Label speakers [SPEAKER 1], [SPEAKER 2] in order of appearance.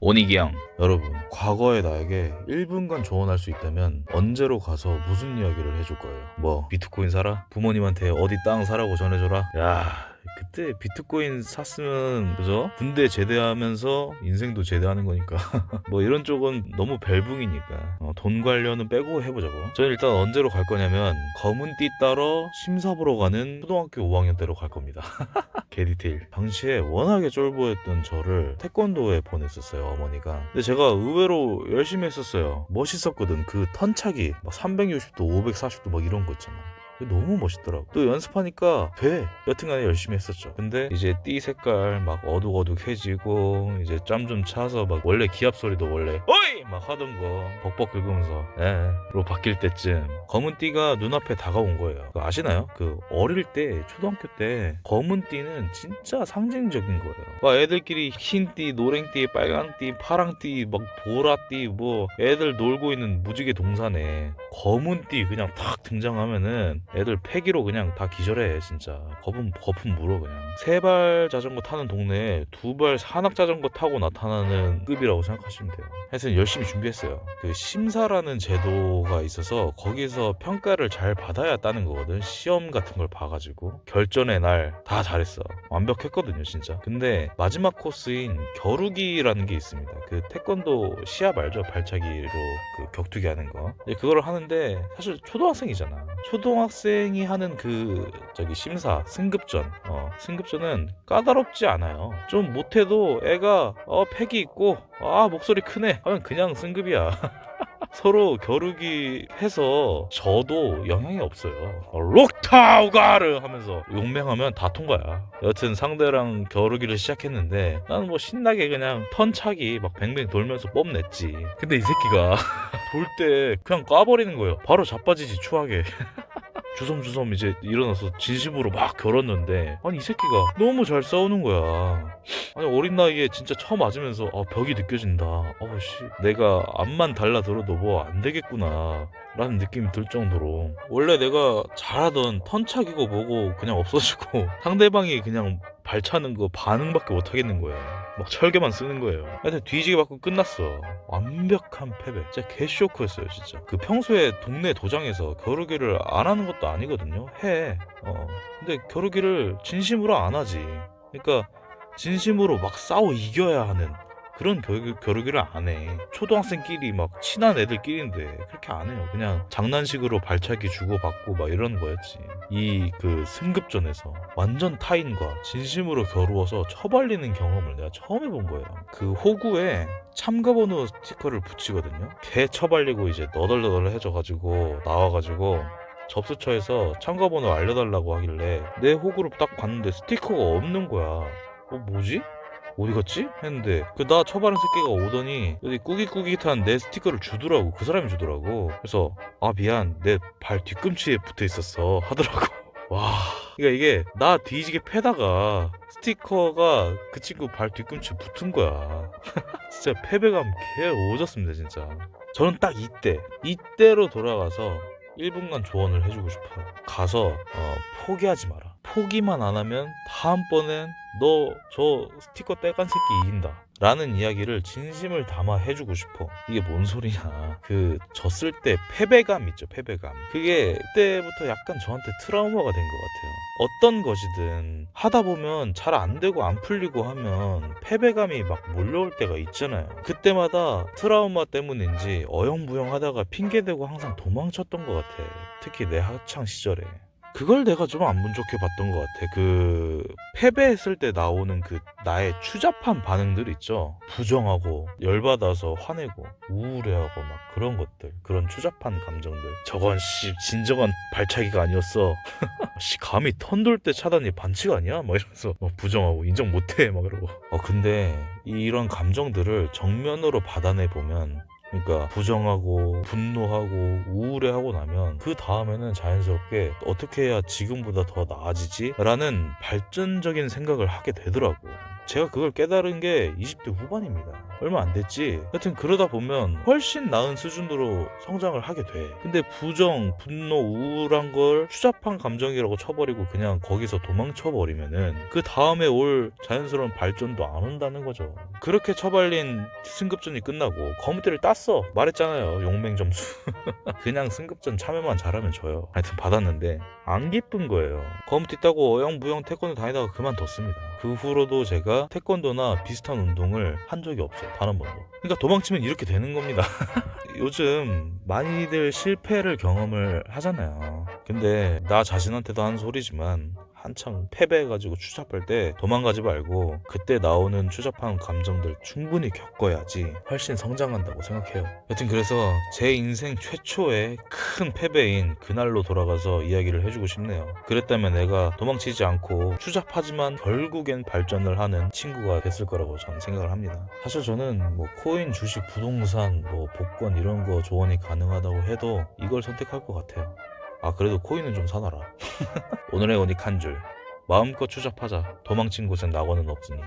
[SPEAKER 1] 오니기 형 여러분 과거의 나에게 1분간 조언할 수 있다면 언제로 가서 무슨 이야기를 해줄 거예요 뭐 비트코인 사라? 부모님한테 어디 땅 사라고 전해줘라? 야 그때 비트코인 샀으면 그죠? 군대 제대하면서 인생도 제대하는 거니까 뭐 이런 쪽은 너무 벨붕이니까 어, 돈 관련은 빼고 해보자고 저는 일단 언제로 갈 거냐면 검은 띠 따러 심사 보러 가는 초등학교 5학년 때로 갈 겁니다 개 디테일. 당시에 워낙에 쫄보였던 저를 태권도에 보냈었어요, 어머니가. 근데 제가 의외로 열심히 했었어요. 멋있었거든. 그 턴차기. 막 360도, 540도 막 이런 거 있잖아. 너무 멋있더라고. 또 연습하니까 돼. 여튼간에 열심히 했었죠. 근데 이제 띠 색깔 막 어둑어둑해지고 이제 짬 좀 차서 막 원래 기합 소리도 원래 어이 막 하던 거 벅벅 긁으면서 예로 바뀔 때쯤 검은 띠가 눈앞에 다가온 거예요. 아시나요? 그 어릴 때 초등학교 때 검은 띠는 진짜 상징적인 거예요. 막 애들끼리 흰 띠, 노랭 띠, 빨강 띠, 파랑 띠, 막 보라 띠, 뭐 애들 놀고 있는 무지개 동산에 검은 띠 그냥 탁 등장하면은 애들 패기로 그냥 다 기절해 진짜. 거품 거품 물어 그냥. 세 발 자전거 타는 동네에 두 발 산악 자전거 타고 나타나는 급이라고 생각하시면 돼요. 하여튼 열심히 준비했어요. 그 심사라는 제도가 있어서 거기서 평가를 잘 받아야 따는 거거든. 시험 같은 걸 봐가지고 결전의 날 다 잘했어. 완벽했거든요, 진짜. 근데 마지막 코스인 겨루기라는 게 있습니다. 그 태권도 시합 알죠? 발차기로 그 격투기 하는 거. 근데 그걸 하는 데 사실 초등학생이잖아. 초등학생이 하는 그 저기 심사 승급전. 어, 승급전은 까다롭지 않아요. 좀 못해도 애가 어 팩이 있고 아 목소리 크네 하면 그냥 승급이야. 서로 겨루기 해서 저도 영향이 없어요. 어, 록타우가르 하면서 용맹하면 다 통과야. 여튼 상대랑 겨루기를 시작했는데 나는 뭐 신나게 그냥 턴차기 막 뱅뱅 돌면서 뽐냈지. 근데 이 새끼가 돌 때 그냥 까버리는 거예요. 바로 자빠지지 추하게. 주섬주섬 이제 일어나서 진심으로 막 겨뤘는데 아니 이 새끼가 너무 잘 싸우는 거야. 아니 어린 나이에 진짜 처음 맞으면서 아 벽이 느껴진다. 어씨 내가 앞만 달라들어도 뭐 안 되겠구나. 라는 느낌이 들 정도로. 원래 내가 잘하던 턴차기고 뭐고 그냥 없어지고 상대방이 그냥 발차는 거 반응밖에 못 하겠는 거야 막 철개만 쓰는 거예요. 하여튼 뒤지게 맞고 끝났어. 완벽한 패배. 진짜 개쇼크였어요 진짜. 그 평소에 동네 도장에서 겨루기를 안 하는 것도 아니거든요. 해. 어. 근데 겨루기를 진심으로 안 하지. 그러니까 진심으로 막 싸워 이겨야 하는 그런 겨루, 겨루기를 안 해. 초등학생끼리 막 친한 애들끼리인데 그렇게 안 해요. 그냥 장난식으로 발차기 주고받고 막 이런 거였지. 이 그 승급전에서 완전 타인과 진심으로 겨루어서 처발리는 경험을 내가 처음 해본 거예요. 그 호구에 참가번호 스티커를 붙이거든요. 개 처발리고 이제 너덜너덜해져가지고 나와가지고 접수처에서 참가번호 알려달라고 하길래 내 호구를 딱 봤는데 스티커가 없는 거야. 어 뭐지? 어디 갔지? 했는데 그 나 처발은 새끼가 오더니 여기 꾸깃꾸깃한 내 스티커를 주더라고. 그 사람이 주더라고. 그래서 아 미안. 내 발 뒤꿈치에 붙어 있었어 하더라고. 와. 그러니까 이게 나 뒤지게 패다가 스티커가 그 친구 발 뒤꿈치에 붙은 거야. 진짜 패배감 개 오졌습니다 진짜. 저는 딱 이때 이때로 돌아가서 1분간 조언을 해주고 싶어요. 가서 어, 포기하지 마라. 포기만 안 하면 다음번엔 너 저 스티커 떼간 새끼 이긴다. 라는 이야기를 진심을 담아 해주고 싶어. 이게 뭔 소리냐. 그, 졌을 때 패배감 있죠, 패배감. 그게 그때부터 약간 저한테 트라우마가 된 것 같아요. 어떤 것이든 하다 보면 잘 안 되고 안 풀리고 하면 패배감이 막 몰려올 때가 있잖아요. 그때마다 트라우마 때문인지 어영부영 하다가 핑계대고 항상 도망쳤던 것 같아. 특히 내 학창 시절에. 그걸 내가 좀안분 좋게 봤던 것 같아. 그 패배했을 때 나오는 그 나의 추잡한 반응들 있죠. 부정하고 열받아서 화내고 우울해하고 막 그런 것들, 그런 추잡한 감정들. 저건 씨 진정한 발차기가 아니었어. 씨 감히 턴돌 때 차다니 반칙 아니야? 막 이러면서 막 부정하고 인정 못해 막 이러고. 어 근데 이런 감정들을 정면으로 받아내 보면 그러니까 부정하고 분노하고 우울해하고 나면 그 다음에는 자연스럽게 어떻게 해야 지금보다 더 나아지지? 라는 발전적인 생각을 하게 되더라고. 제가 그걸 깨달은 게 20대 후반입니다. 얼마 안 됐지. 여튼 그러다 보면 훨씬 나은 수준으로 성장을 하게 돼. 근데 부정, 분노, 우울한 걸 추잡한 감정이라고 쳐버리고 그냥 거기서 도망쳐버리면은 그 다음에 올 자연스러운 발전도 안 온다는 거죠. 그렇게 처발린 승급전이 끝나고 거무대를 땄어. 말했잖아요. 용맹 점수. 그냥 승급전 참여만 잘하면 져요. 하여튼 받았는데 안 기쁜 거예요. 검티 따고 어영부영 태권도 다니다가 그만뒀습니다. 그 후로도 제가 태권도나 비슷한 운동을 한 적이 없어요. 단 한 번도. 그러니까 도망치면 이렇게 되는 겁니다. 요즘 많이들 실패를 경험을 하잖아요. 근데 나 자신한테도 한 소리지만 한창 패배해가지고 추잡할 때 도망가지 말고 그때 나오는 추잡한 감정들 충분히 겪어야지 훨씬 성장한다고 생각해요. 여튼 그래서 제 인생 최초의 큰 패배인 그날로 돌아가서 이야기를 해주고 싶네요. 그랬다면 내가 도망치지 않고 추잡하지만 결국엔 발전을 하는 친구가 됐을 거라고 저는 생각을 합니다. 사실 저는 뭐 코인, 주식, 부동산, 뭐 복권 이런 거 조언이 가능하다고 해도 이걸 선택할 것 같아요. 아 그래도 코인은 좀 사놔라. 오늘의 원익 한 줄. 마음껏 추잡하자. 도망친 곳엔 낙원은 없으니.